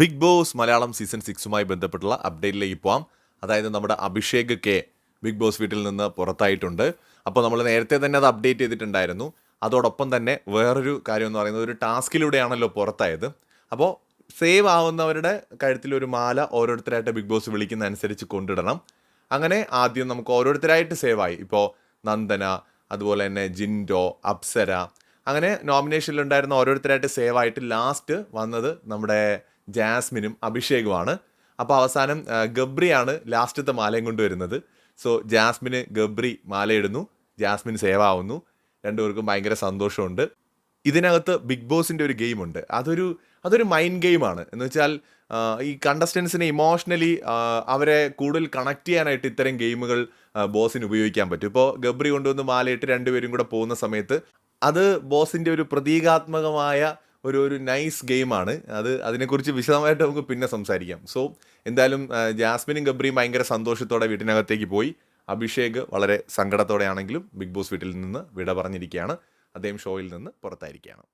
Big boss Malayalam season സിക്സുമായി ബന്ധപ്പെട്ടുള്ള അപ്ഡേറ്റിലേക്ക് പോവാം. അതായത് നമ്മുടെ അഭിഷേക് കെ ബിഗ് ബോസ് വീട്ടിൽ നിന്ന് പുറത്തായിട്ടുണ്ട്. അപ്പോൾ നമ്മൾ നേരത്തെ തന്നെ അത് അപ്ഡേറ്റ് ചെയ്തിട്ടുണ്ടായിരുന്നു. അതോടൊപ്പം തന്നെ വേറൊരു കാര്യം എന്ന് പറയുന്നത് ഒരു ടാസ്കിലൂടെയാണല്ലോ പുറത്തായത്. അപ്പോൾ സേവ് ആവുന്നവരുടെ കഴുത്തിൽ ഒരു മാല ഓരോരുത്തരായിട്ട് ബിഗ് ബോസ് വിളിക്കുന്ന അനുസരിച്ച് കൊണ്ടിടണം. അങ്ങനെ ആദ്യം നമുക്ക് ഓരോരുത്തരായിട്ട് സേവ് ആയി. ഇപ്പോൾ നന്ദന അതുപോലെ തന്നെ ജിൻഡോ അപ്സര. അങ്ങനെ നോമിനേഷനിലുണ്ടായിരുന്ന ഓരോരുത്തരായിട്ട് സേവ് ആയിട്ട് ലാസ്റ്റ് വന്നത് നമ്മുടെ ജാസ്മിനും അഭിഷേകുമാണ്. അപ്പോൾ അവസാനം ഗബ്രിയാണ് ലാസ്റ്റത്തെ മാലയും കൊണ്ടുവരുന്നത്. സോ ജാസ്മിന് ഗബ്രി മാലയിടുന്നു. ജാസ്മിൻ സേവ് ആവുന്നു രണ്ടുപേർക്കും ഭയങ്കര സന്തോഷമുണ്ട്. ഇതിനകത്ത് ബിഗ് ബോസിന്റെ ഒരു ഗെയിമുണ്ട്. അതൊരു അതൊരു മൈൻഡ് ഗെയിമാണ്. എന്ന് വെച്ചാൽ ഈ കണ്ടസ്റ്റൻസിനെ ഇമോഷണലി അവരെ കൂടുതൽ കണക്ട് ചെയ്യാനായിട്ട് ഇത്തരം ഗെയിമുകൾ ബോസിന് ഉപയോഗിക്കാൻ പറ്റും. ഇപ്പോൾ ഗബ്രി കൊണ്ടുവന്ന് മാലയിട്ട് രണ്ടുപേരും കൂടെ പോകുന്ന സമയത്ത് അത് ബോസിന്റെ ഒരു പ്രതീകാത്മകമായ ഒരു ഒരു നൈസ് ഗെയിമാണ് അത് അതിനെക്കുറിച്ച് വിശദമായിട്ട് നമുക്ക് പിന്നെ സംസാരിക്കാം. സോ എന്തായാലും ജാസ്മിനും ഗബ്രിയും ഭയങ്കര സന്തോഷത്തോടെ വീട്ടിനകത്തേക്ക് പോയി. അഭിഷേക് വളരെ സങ്കടത്തോടെയാണെങ്കിലും ബിഗ് ബോസ് വീട്ടിൽ നിന്ന് വിട പറഞ്ഞിരിക്കുകയാണ്. അദ്ദേഹം ഷോയിൽ നിന്ന് പുറത്തായിരിക്കുകയാണ്.